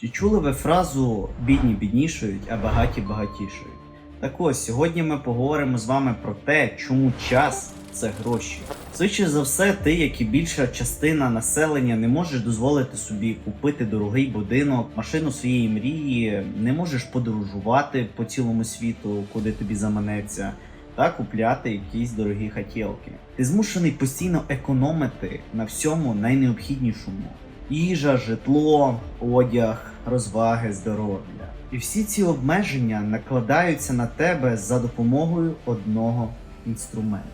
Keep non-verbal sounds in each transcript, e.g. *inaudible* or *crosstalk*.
Чи чули ви фразу бідні біднішають, а багаті багатішають? Так ось сьогодні ми поговоримо з вами про те, чому час це гроші. Швидше за все, ти, як і більша частина населення, не можеш дозволити собі купити дорогий будинок, машину своєї мрії, не можеш подорожувати по цілому світу, куди тобі заманеться, та купляти якісь дорогі хотілки. Ти змушений постійно економити на всьому найнеобхіднішому: їжа, житло, одяг, розваги, здоров'я. І всі ці обмеження накладаються на тебе за допомогою одного інструменту.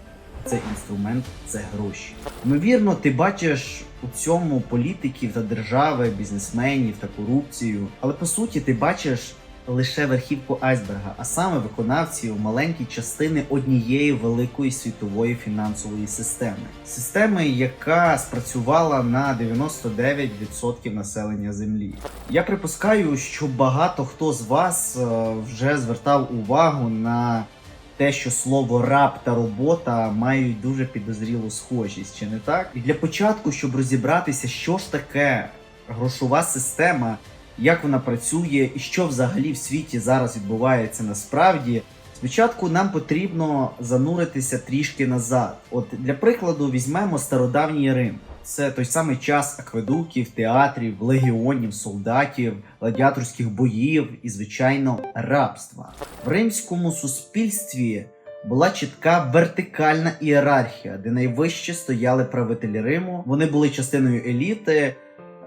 Це інструмент це гроші. Ймовірно, ти бачиш у цьому політиків та держави, бізнесменів та корупцію, але по суті ти бачиш лише верхівку айсберга, а саме виконавців маленькі частини однієї великої світової фінансової системи. Системи, яка спрацювала на 99% населення землі. Я припускаю, що багато хто з вас е, вже звертав увагу на те, що слово раб та робота мають дуже підозрілу схожість, чи не так? І для початку, щоб розібратися, що ж таке грошова система, як вона працює і що взагалі в світі зараз відбувається насправді. Спочатку нам потрібно зануритися трішки назад. От для прикладу, візьмемо стародавній Рим. Це той самий час акведуків, театрів, легіонів, солдатів, гладіаторських боїв і, звичайно, рабства. В римському суспільстві була чітка вертикальна ієрархія, де найвище стояли правителі Риму. Вони були частиною еліти.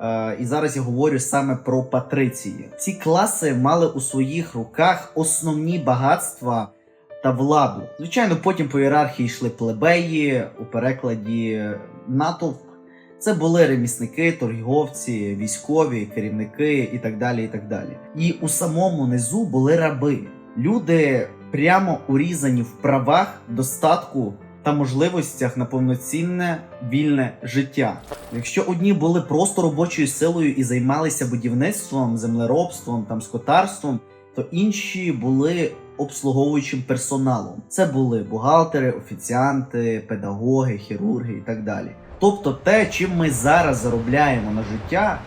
Е, І зараз я говорю саме про патриції. Ці класи мали у своїх руках основні багатства та владу. Звичайно, потім по ієрархії йшли плебеї, у перекладі натовп. Це були ремісники, торговці, військові, керівники і так далі. І так далі. І у самому низу були раби. Люди прямо урізані в правах, достатку та можливостях на повноцінне вільне життя. Якщо одні були просто робочою силою і займалися будівництвом, землеробством, там скотарством, то інші були обслуговуючим персоналом. Це були бухгалтери, офіціанти, педагоги, хірурги і так далі. Тобто, те, чим ми зараз заробляємо на життя,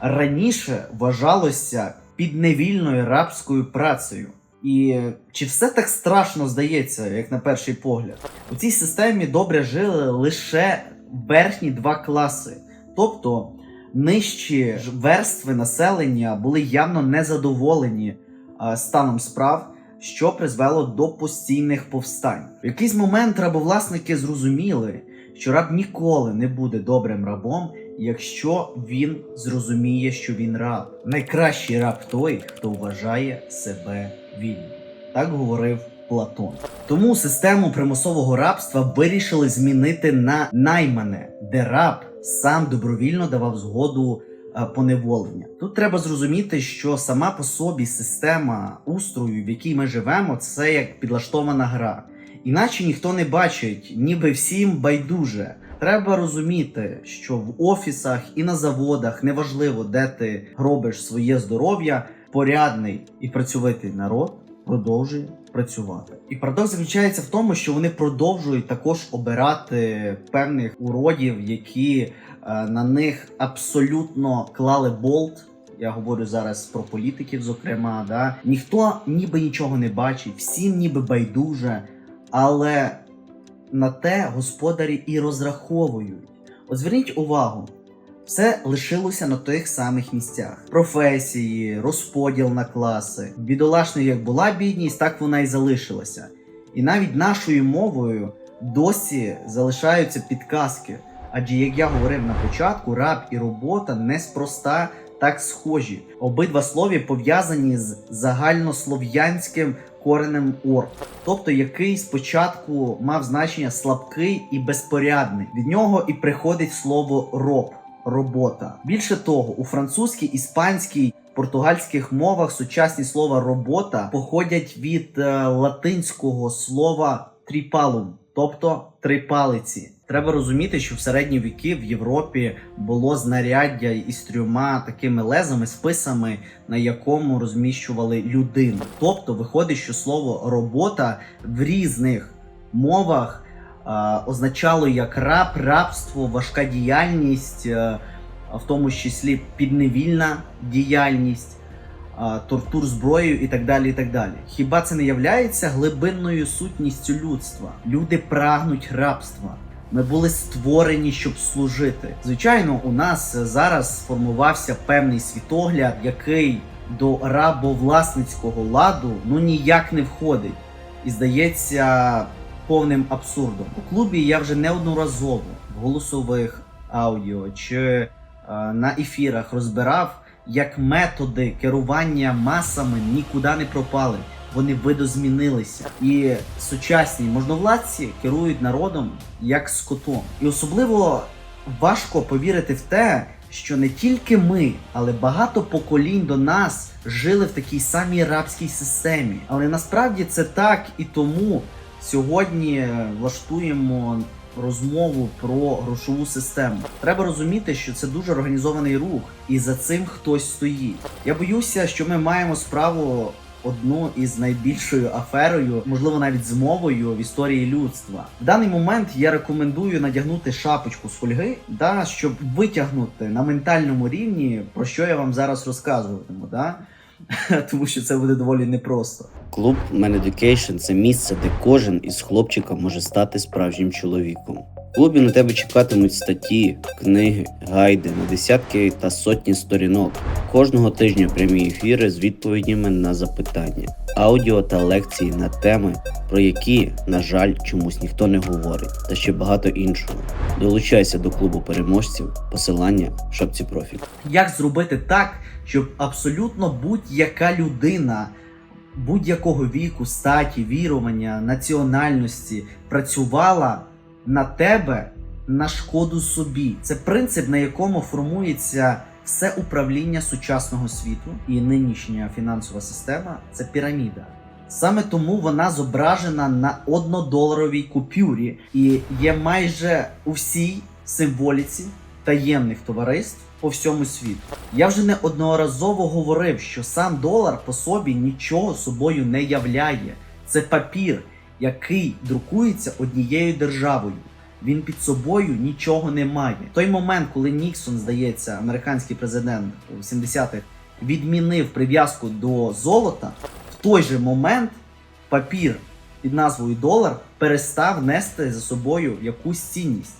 раніше вважалося підневільною рабською працею. І чи все так страшно здається, як на перший погляд? У цій системі добре жили лише верхні два класи, тобто нижчі верстви населення були явно незадоволені а, станом справ, що призвело до постійних повстань. В якийсь момент рабовласники зрозуміли, що раб ніколи не буде добрим рабом, якщо він зрозуміє, що він раб. Найкращий раб той, хто вважає себе вільним. Так говорив Платон. Тому систему примусового рабства вирішили змінити на наймане, де раб сам добровільно давав згоду е, поневолення. Тут треба зрозуміти, що сама по собі система устрою, в якій ми живемо, це як підлаштована гра. Іначе ніхто не бачить, ніби всім байдуже. Треба розуміти, що в офісах і на заводах неважливо, де ти робиш своє здоров'я, порядний і працьовитий народ продовжує працювати. І парадокс заключається в тому, що вони продовжують також обирати певних уродів, які е, на них абсолютно клали болт. Я говорю зараз про політиків, зокрема, да ніхто ніби нічого не бачить, всім ніби байдуже, але на те господарі і розраховують. От зверніть увагу, все лишилося на тих самих місцях: професії, розподіл на класи. Бідолашною як була бідність, так вона і залишилася. І навіть нашою мовою досі залишаються підказки. Адже, як я говорив на початку, раб і робота неспроста так схожі. Обидва слові пов'язані з загальнослов'янським коренем ор, тобто який спочатку мав значення слабкий і безпорядний. Від нього і приходить слово роб робота. Більше того, у французькій, іспанській, португальських мовах сучасні слова робота походять від е, латинського слова тріпалум, тобто три палиці. Треба розуміти, що в середні віки в Європі було знаряддя із трьома такими лезами, списами, на якому розміщували людину. Тобто виходить, що слово робота в різних мовах означало як раб, рабство, важка діяльність, е, в тому числі підневільна діяльність, тортур зброєю і так далі. і так далі. Хіба це не являється глибинною сутністю людства? Люди прагнуть рабства. Ми були створені, щоб служити. Звичайно, у нас зараз сформувався певний світогляд, який до рабовласницького ладу ну ніяк не входить. І здається повним абсурдом. У клубі я вже неодноразово в голосових аудіо чи е, на ефірах розбирав, як методи керування масами нікуди не пропали. Вони видозмінилися. І сучасні можновладці керують народом як скотом. І особливо важко повірити в те, що не тільки ми, але багато поколінь до нас жили в такій самій рабській системі. Але насправді це так і тому сьогодні влаштуємо розмову про грошову систему. Треба розуміти, що це дуже організований рух, і за цим хтось стоїть. Я боюся, що ми маємо справу. Одну із найбільшою аферою, можливо, навіть змовою в історії людства. В даний момент я рекомендую надягнути шапочку з фольги, да, щоб витягнути на ментальному рівні, про що я вам зараз розказуватиму. Да? *laughs* Тому що це буде доволі непросто. Клуб Man Education – це місце, де кожен із хлопчика може стати справжнім чоловіком. В клубі на тебе чекатимуть статті, книги, гайди на десятки та сотні сторінок. Кожного тижня прямі ефіри з відповідями на запитання, аудіо та лекції на теми, про які, на жаль, чомусь ніхто не говорить, та ще багато іншого. Долучайся до клубу переможців, посилання в шапці профілю. Як зробити так, щоб абсолютно будь-яка людина будь-якого віку, статі, вірування, національності працювала на тебе на шкоду собі? Це принцип, на якому формується все управління сучасного світу і нинішня фінансова система це піраміда. Саме тому вона зображена на однодоларовій купюрі і є майже у всій символіці таємних товариств по всьому світу. Я вже неодноразово говорив, що сам долар по собі нічого собою не являє. Це папір, який друкується однією державою. Він під собою нічого не має. В той момент, коли Ніксон, здається, американський президент у 70-х відмінив прив'язку до золота, в той же момент папір під назвою долар перестав нести за собою якусь цінність.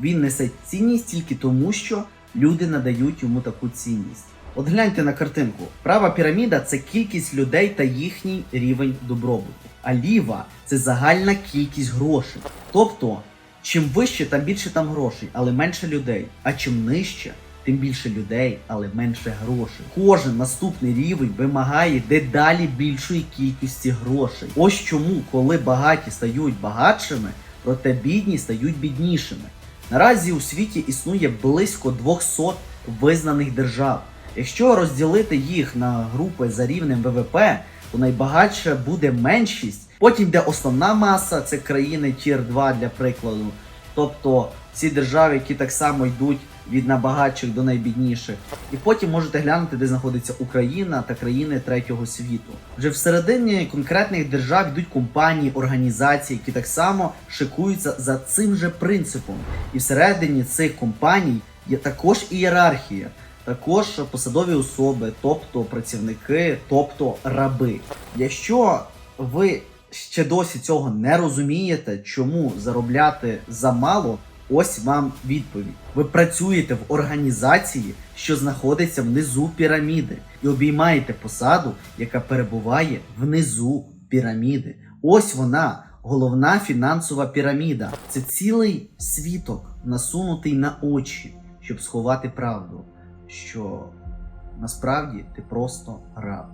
Він несе цінність тільки тому, що люди надають йому таку цінність. От гляньте на картинку. Права піраміда це кількість людей та їхній рівень добробуту. А ліва це загальна кількість грошей. Тобто, чим вище, там більше там грошей, але менше людей. А чим нижче, тим більше людей, але менше грошей. Кожен наступний рівень вимагає дедалі більшої кількості грошей. Ось чому, коли багаті стають багатшими, проте бідні стають біднішими. Наразі у світі існує близько 200 визнаних держав. Якщо розділити їх на групи за рівнем ВВП, то найбагатше буде меншість. Потім йде основна маса, це країни Тір 2 для прикладу. Тобто ці держави, які так само йдуть від найбагатших до найбідніших. І потім можете глянути, де знаходиться Україна та країни третього світу. Вже всередині конкретних держав йдуть компанії, організації, які так само шикуються за цим же принципом. І всередині цих компаній є також ієрархія. Також посадові особи, тобто працівники, тобто раби. Якщо ви ще досі цього не розумієте, чому заробляти замало, ось вам відповідь. Ви працюєте в організації, що знаходиться внизу піраміди, і обіймаєте посаду, яка перебуває внизу піраміди. Ось вона, головна фінансова піраміда. Це цілий світок, насунутий на очі, щоб сховати правду, що насправді ти просто раб.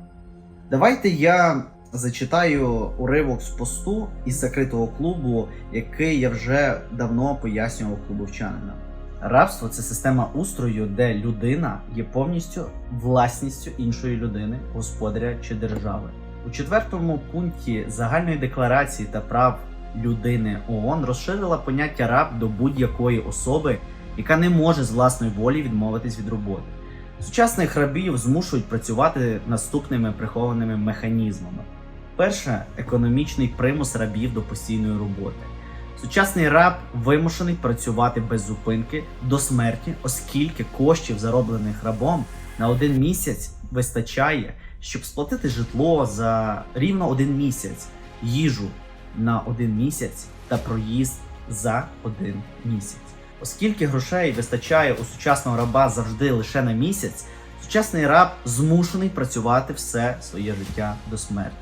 Давайте я зачитаю уривок з посту із закритого клубу, який я вже давно пояснював клубовчанинам. Рабство це система устрою, де людина є повністю власністю іншої людини, господаря чи держави. У четвертому пункті загальної декларації та прав людини ООН розширила поняття раб до будь-якої особи, яка не може з власної волі відмовитись від роботи. Сучасних рабів змушують працювати наступними прихованими механізмами. Перше економічний примус рабів до постійної роботи. Сучасний раб вимушений працювати без зупинки до смерті, оскільки коштів, зароблених рабом, на один місяць вистачає, щоб сплатити житло за рівно один місяць, їжу на один місяць та проїзд за один місяць. Оскільки грошей вистачає у сучасного раба завжди лише на місяць, сучасний раб змушений працювати все своє життя до смерті.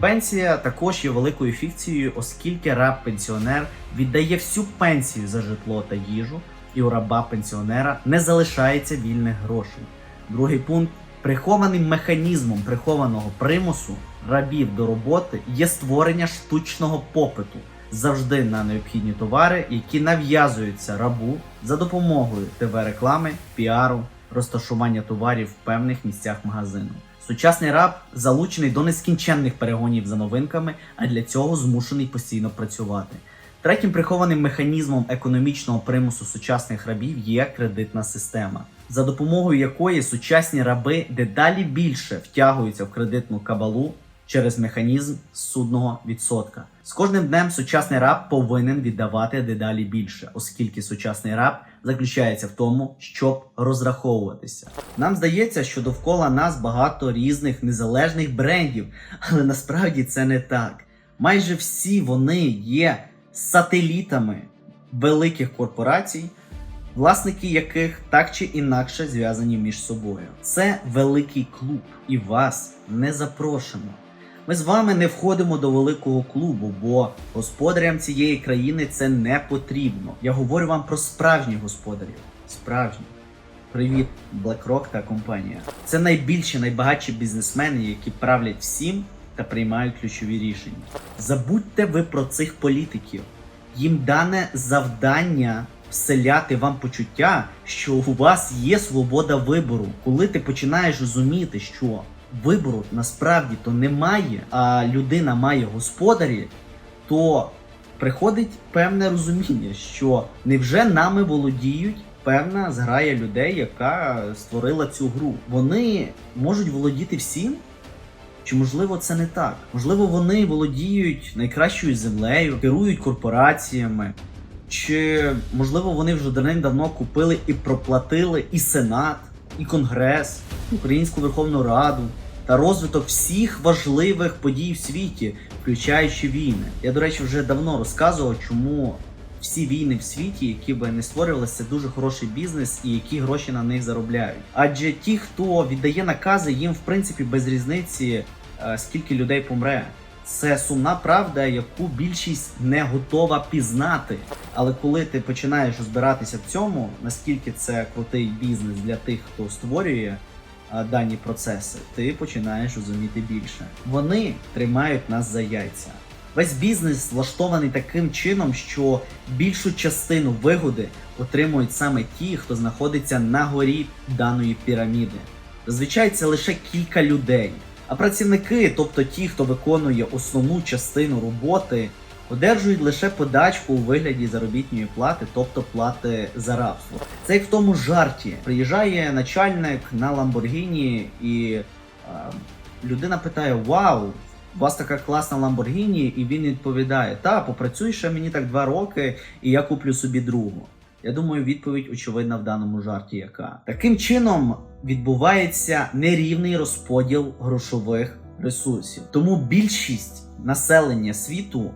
Пенсія також є великою фікцією, оскільки раб-пенсіонер віддає всю пенсію за житло та їжу, і у раба-пенсіонера не залишається вільних грошей. Другий пункт прихованим механізмом прихованого примусу рабів до роботи є створення штучного попиту завжди на необхідні товари, які нав'язуються рабу за допомогою ТВ-реклами, піару, розташування товарів в певних місцях магазину. Сучасний раб залучений до нескінченних перегонів за новинками, а для цього змушений постійно працювати. Третім прихованим механізмом економічного примусу сучасних рабів є кредитна система, за допомогою якої сучасні раби дедалі більше втягуються в кредитну кабалу через механізм судного відсотка. З кожним днем сучасний раб повинен віддавати дедалі більше, оскільки сучасний раб заключається в тому, щоб розраховуватися. Нам здається, що довкола нас багато різних незалежних брендів, але насправді це не так. Майже всі вони є сателітами великих корпорацій, власники яких так чи інакше зв'язані між собою. Це великий клуб, і вас не запрошено. Ми з вами не входимо до великого клубу, бо господарям цієї країни це не потрібно. Я говорю вам про справжніх господарів. Справжні. Привіт, BlackRock та компанія. Це найбільші, найбагатші бізнесмени, які правлять всім та приймають ключові рішення. Забудьте ви про цих політиків. Їм дане завдання вселяти вам почуття, що у вас є свобода вибору. Коли ти починаєш розуміти, що вибору насправді то немає, а людина має господарі, то приходить певне розуміння, що невже нами володіють певна зграя людей, яка створила цю гру. Вони можуть володіти всім. Чи можливо це не так? Можливо, вони володіють найкращою землею, керують корпораціями, чи можливо вони вже давним-давно купили і проплатили і Сенат, і Конгрес, Українську Верховну Раду та розвиток всіх важливих подій в світі, включаючи війни. Я, до речі, вже давно розказував, чому всі війни в світі, які би не створювалися, це дуже хороший бізнес і які гроші на них заробляють. Адже ті, хто віддає накази, їм в принципі без різниці, е, скільки людей помре. Це сумна правда, яку більшість не готова пізнати. Але коли ти починаєш розбиратися в цьому, наскільки це крутий бізнес для тих, хто створює дані процеси, ти починаєш розуміти більше. Вони тримають нас за яйця. Весь бізнес влаштований таким чином, що більшу частину вигоди отримують саме ті, хто знаходиться на горі даної піраміди. Зазвичай це лише кілька людей. А працівники, тобто ті, хто виконує основну частину роботи, одержують лише подачку у вигляді заробітної плати, тобто плати за рабство. Це як в тому жарті. Приїжджає начальник на Ламборгіні, і е, людина питає: Вау! У вас така класна Ламборгіні, і він відповідає: Та, попрацюй ще мені так два роки, і я куплю собі другу. Я думаю, відповідь очевидна в даному жарті яка. Таким чином відбувається нерівний розподіл грошових ресурсів. Тому більшість населення світу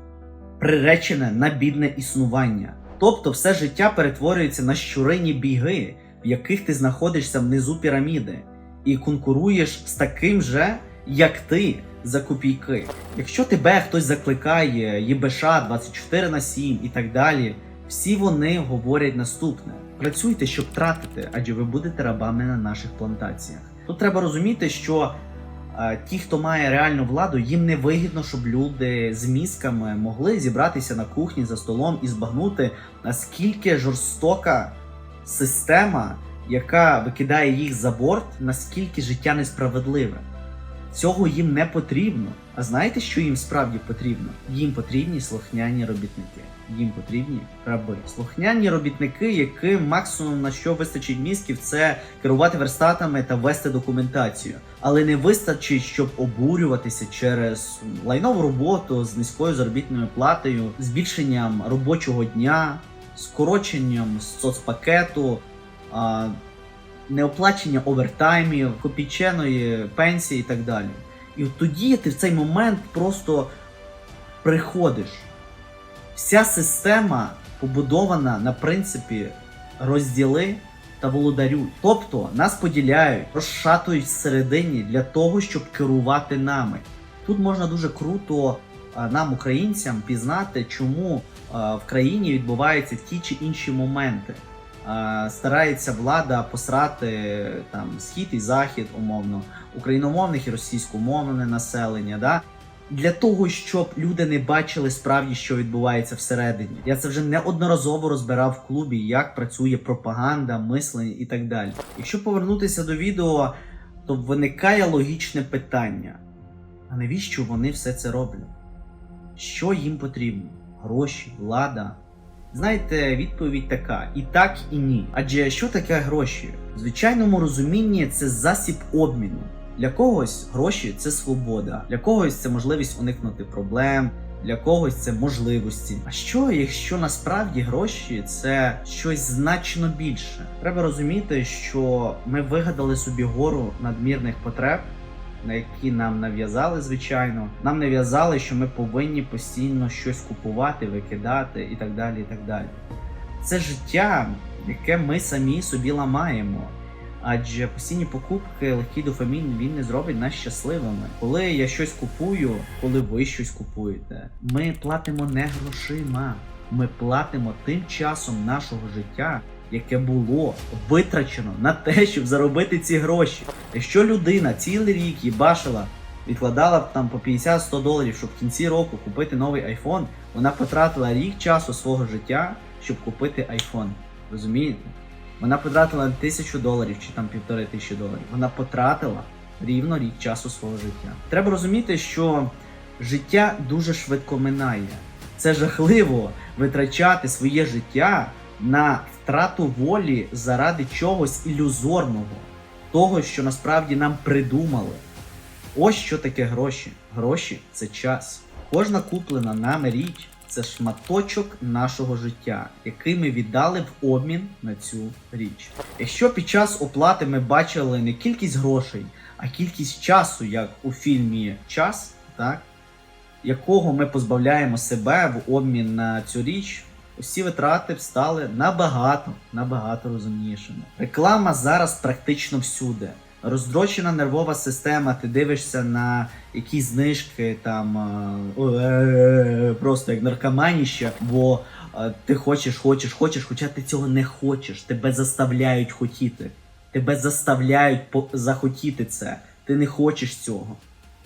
приречене на бідне існування. Тобто все життя перетворюється на щурині біги, в яких ти знаходишся внизу піраміди, і конкуруєш з таким же, як ти, за копійки. Якщо тебе хтось закликає ЄБШ 24 на 7 і так далі, всі вони говорять наступне: працюйте, щоб тратити, адже ви будете рабами на наших плантаціях. Тут треба розуміти, що ті, хто має реальну владу, їм не вигідно, щоб люди з мізками могли зібратися на кухні за столом і збагнути, наскільки жорстока система, яка викидає їх за борт, наскільки життя несправедливе. Цього їм не потрібно. А знаєте, що їм справді потрібно? Їм потрібні слухняні робітники. Їм потрібні раби. Слухняні робітники, яким максимум на що вистачить мізків, це керувати верстатами та вести документацію. Але не вистачить, щоб обурюватися через лайнову роботу з низькою заробітною платою, збільшенням робочого дня, скороченням соцпакету. А, неоплачення овертаймів, копійченої пенсії і так далі. І от тоді ти в цей момент просто приходиш. Вся система побудована на принципі розділи та володарюй. Тобто нас поділяють, розшатують всередині для того, щоб керувати нами. Тут можна дуже круто нам, українцям, пізнати, чому в країні відбуваються ті чи інші моменти. Старається влада посрати там схід і захід, умовно, україномовних і російськомовне населення. Да? Для того, щоб люди не бачили справді, що відбувається всередині. Я це вже неодноразово розбирав в клубі, як працює пропаганда, мислення і так далі. Якщо повернутися до відео, то виникає логічне питання: а навіщо вони все це роблять? Що їм потрібно? Гроші, влада? Знаєте, відповідь така: і так, і ні. Адже що таке гроші? В звичайному розумінні це засіб обміну. Для когось гроші це свобода, для когось це можливість уникнути проблем, для когось це можливості. А що, якщо насправді гроші це щось значно більше? Треба розуміти, що ми вигадали собі гору надмірних потреб. На які нам нав'язали, звичайно, нам нав'язали, що ми повинні постійно щось купувати, викидати і так далі. і так далі. Це життя, яке ми самі собі ламаємо. Адже постійні покупки, легкий дофамін, він не зробить нас щасливими. Коли я щось купую, коли ви щось купуєте, ми платимо не грошима, ми платимо тим часом нашого життя, яке було витрачено на те, щоб заробити ці гроші. Якщо людина цілий рік їбашила, відкладала б там по 50-100 доларів, щоб в кінці року купити новий айфон, вона потратила рік часу свого життя, щоб купити айфон. Розумієте? Вона потратила тисячу доларів чи там півтори тисячі доларів. Вона потратила рівно рік часу свого життя. Треба розуміти, що життя дуже швидко минає. Це жахливо витрачати своє життя на втрату волі заради чогось ілюзорного, того, що насправді нам придумали. Ось що таке гроші. Гроші це час. Кожна куплена нами річ це шматочок нашого життя, який ми віддали в обмін на цю річ. Якщо під час оплати ми бачили не кількість грошей, а кількість часу, як у фільмі Час, так, якого ми позбавляємо себе в обмін на цю річ, усі витрати стали набагато, набагато розумнішими. Реклама зараз практично всюди. Роздрочена нервова система, ти дивишся на якісь знижки, там е, е, просто як наркоманіще, бо е, ти хочеш, хочеш, хочеш, хоча ти цього не хочеш. Тебе заставляють хотіти. Тебе заставляють захотіти це. Ти не хочеш цього.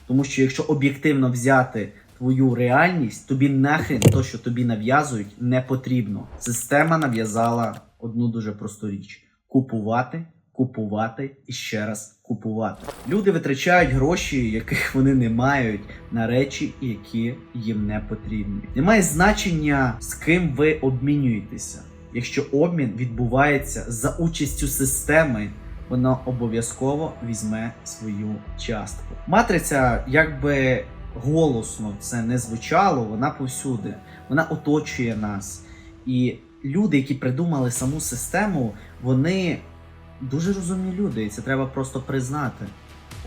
Тому що якщо об'єктивно взяти твою реальність, тобі нахрен то, що тобі нав'язують, не потрібно. Система нав'язала одну дуже просту річ: купувати, купувати і ще раз купувати. Люди витрачають гроші, яких вони не мають, на речі, які їм не потрібні. Немає значення, з ким ви обмінюєтеся. Якщо обмін відбувається за участю системи, воно обов'язково візьме свою частку. Матриця, якби голосно це не звучало, вона повсюди, вона оточує нас. І люди, які придумали саму систему, вони дуже розумні люди, і це треба просто признати.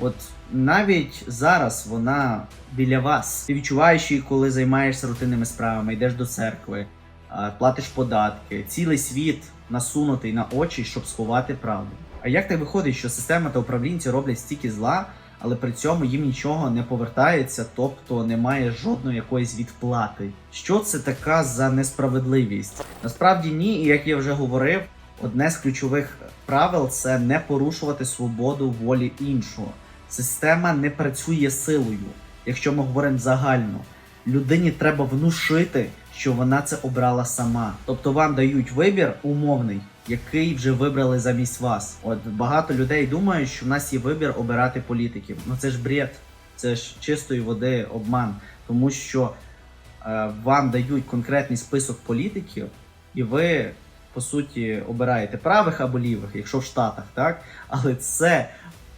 От навіть зараз вона біля вас. Ти відчуваєш її, коли займаєшся рутинними справами, йдеш до церкви, платиш податки, цілий світ насунутий на очі, щоб сховати правду. А як так виходить, що система та управлінці роблять стільки зла, але при цьому їм нічого не повертається, тобто немає жодної якоїсь відплати? Що це така за несправедливість? Насправді ні, і як я вже говорив, одне з ключових правил це не порушувати свободу волі іншого. Система не працює силою, якщо ми говоримо загально. Людині треба внушити, що вона це обрала сама. Тобто вам дають вибір умовний, який вже вибрали замість вас. От багато людей думають, що в нас є вибір обирати політиків. Ну це ж бред. Це ж чистої води обман, тому що е, вам дають конкретний список політиків, і ви по суті обираєте правих або лівих, якщо в Штатах, так? Але це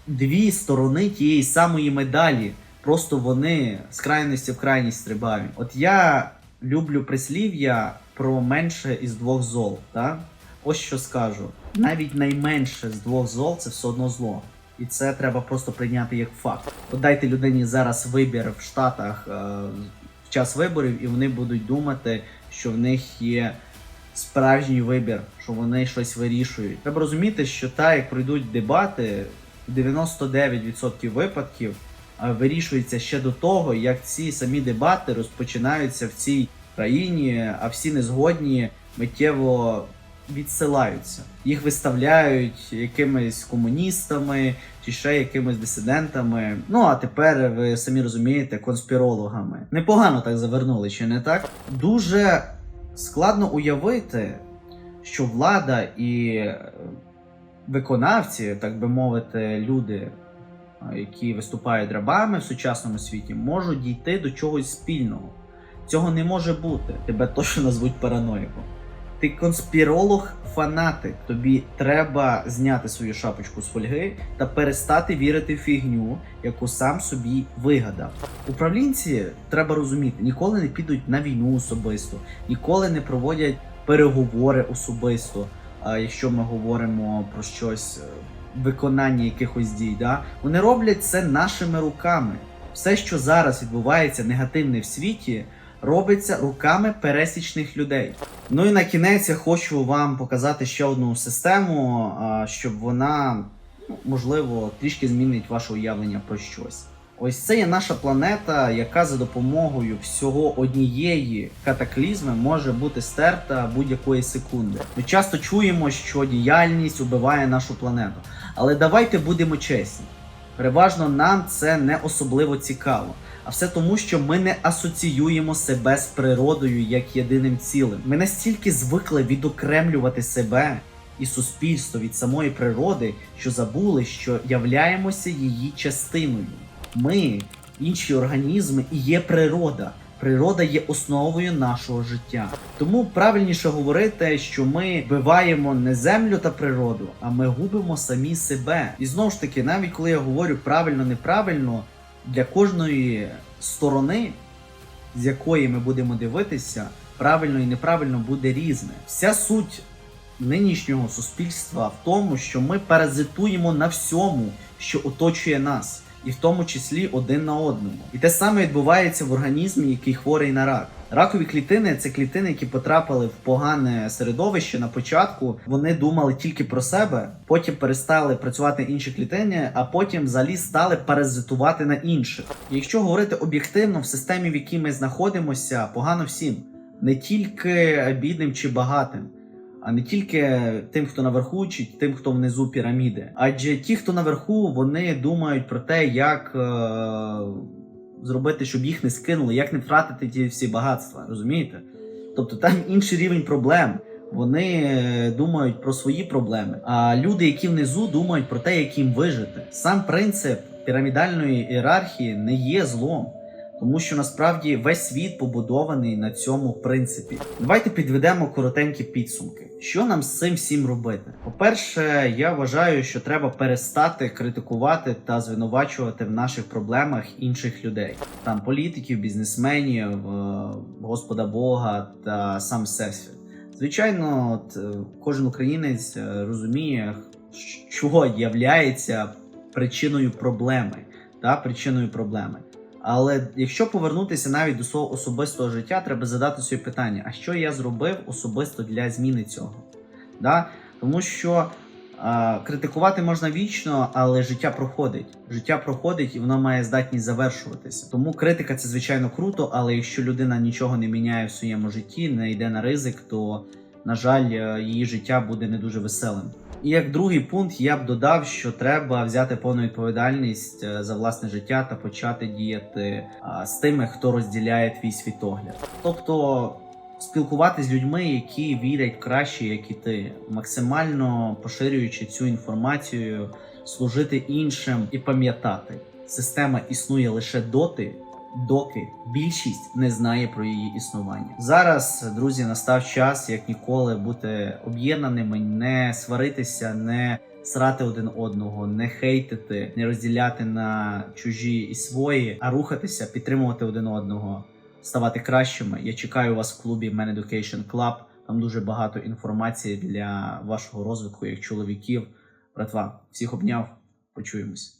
дві сторони тієї самої медалі. Просто вони з крайності в крайність стрибають. От я люблю прислів'я про менше із двох зол. Так? Ось що скажу: навіть найменше з двох зол це все одно зло. І це треба просто прийняти як факт. От дайте людині зараз вибір в Штатах е, в час виборів, і вони будуть думати, що в них є справжній вибір, що вони щось вирішують. Треба розуміти, що так, як пройдуть дебати, 99% випадків вирішується ще до того, як ці самі дебати розпочинаються в цій країні, а всі незгодні миттєво відсилаються. Їх виставляють якимись комуністами чи ще якимись дисидентами. Ну а тепер ви самі розумієте, конспірологами. Непогано так завернули, чи не так? Дуже складно уявити, що влада і е, виконавці, так би мовити, люди, які виступають рабами в сучасному світі, можуть дійти до чогось спільного. Цього не може бути. Тебе *laughs* точно назвуть параноїком. Ти конспіролог, фанатик. Тобі треба зняти свою шапочку з фольги та перестати вірити в фігню, яку сам собі вигадав. Управлінці треба розуміти, ніколи не підуть на війну особисто, ніколи не проводять переговори особисто. А якщо ми говоримо про щось е, виконання якихось дій, да? вони роблять це нашими руками. Все, що зараз відбувається негативне в світі, робиться руками пересічних людей. Ну і на кінець я хочу вам показати ще одну систему, щоб вона ну, можливо трішки змінить ваше уявлення про щось. Ось це є наша планета, яка за допомогою всього однієї катаклізми може бути стерта будь-якої секунди. Ми часто чуємо, що діяльність убиває нашу планету. Але давайте будемо чесні. Переважно нам це не особливо цікаво. А все тому, що ми не асоціюємо себе з природою як єдиним цілим. Ми настільки звикли відокремлювати себе і суспільство від самої природи, що забули, що являємося її частиною. Ми, інші організми, і є природа. Природа є основою нашого життя. Тому правильніше говорити, що ми вбиваємо не землю та природу, а ми губимо самі себе. І знову ж таки, навіть коли я говорю правильно, неправильно, для кожної сторони, з якої ми будемо дивитися, правильно і неправильно буде різне. Вся суть нинішнього суспільства в тому, що ми паразитуємо на всьому, що оточує нас, і в тому числі один на одному. І те саме відбувається в організмі, який хворий на рак. Ракові клітини це клітини, які потрапили в погане середовище на початку. Вони думали тільки про себе, потім перестали працювати інші клітини, а потім взагалі стали паразитувати на інших. І якщо говорити об'єктивно, в системі, в якій ми знаходимося, погано всім, не тільки бідним чи багатим. А не тільки тим, хто наверху, чи тим, хто внизу піраміди. Адже ті, хто наверху, вони думають про те, як е- зробити, щоб їх не скинули, як не втратити ті всі багатства. Розумієте? Тобто там інший рівень проблем. Вони е, думають про свої проблеми. А люди, які внизу, думають про те, як їм вижити. Сам принцип пірамідальної ієрархії не є злом. Тому що насправді весь світ побудований на цьому принципі. Давайте підведемо коротенькі підсумки. Що нам з цим всім робити? По-перше, я вважаю, що треба перестати критикувати та звинувачувати в наших проблемах інших людей, там політиків, бізнесменів, е, Господа Бога та сам Всесвіт. Звичайно, от, е, кожен українець е, розуміє, що являється причиною проблеми та причиною проблеми. Але якщо повернутися навіть до свого особистого життя, треба задати собі питання: а що я зробив особисто для зміни цього? Да? Тому що а, критикувати можна вічно, але життя проходить. Життя проходить і воно має здатність завершуватися. Тому критика це звичайно круто, але якщо людина нічого не міняє в своєму житті, не йде на ризик, то на жаль, е, її життя буде не дуже веселим. І як другий пункт я б додав, що треба взяти повну відповідальність е, за власне життя та почати діяти з тими, хто розділяє твій світогляд. Тобто спілкуватися з людьми, які вірять краще, як і ти, максимально поширюючи цю інформацію, служити іншим і пам'ятати. система існує лише доти, доки більшість не знає про її існування. Зараз, друзі, настав час, як ніколи, бути об'єднаними, не сваритися, не срати один одного, не хейтити, не розділяти на чужі і свої, а рухатися, підтримувати один одного, ставати кращими. Я чекаю вас в клубі Man Education Club. Там дуже багато інформації для вашого розвитку як чоловіків. Братва, всіх обняв, почуємось.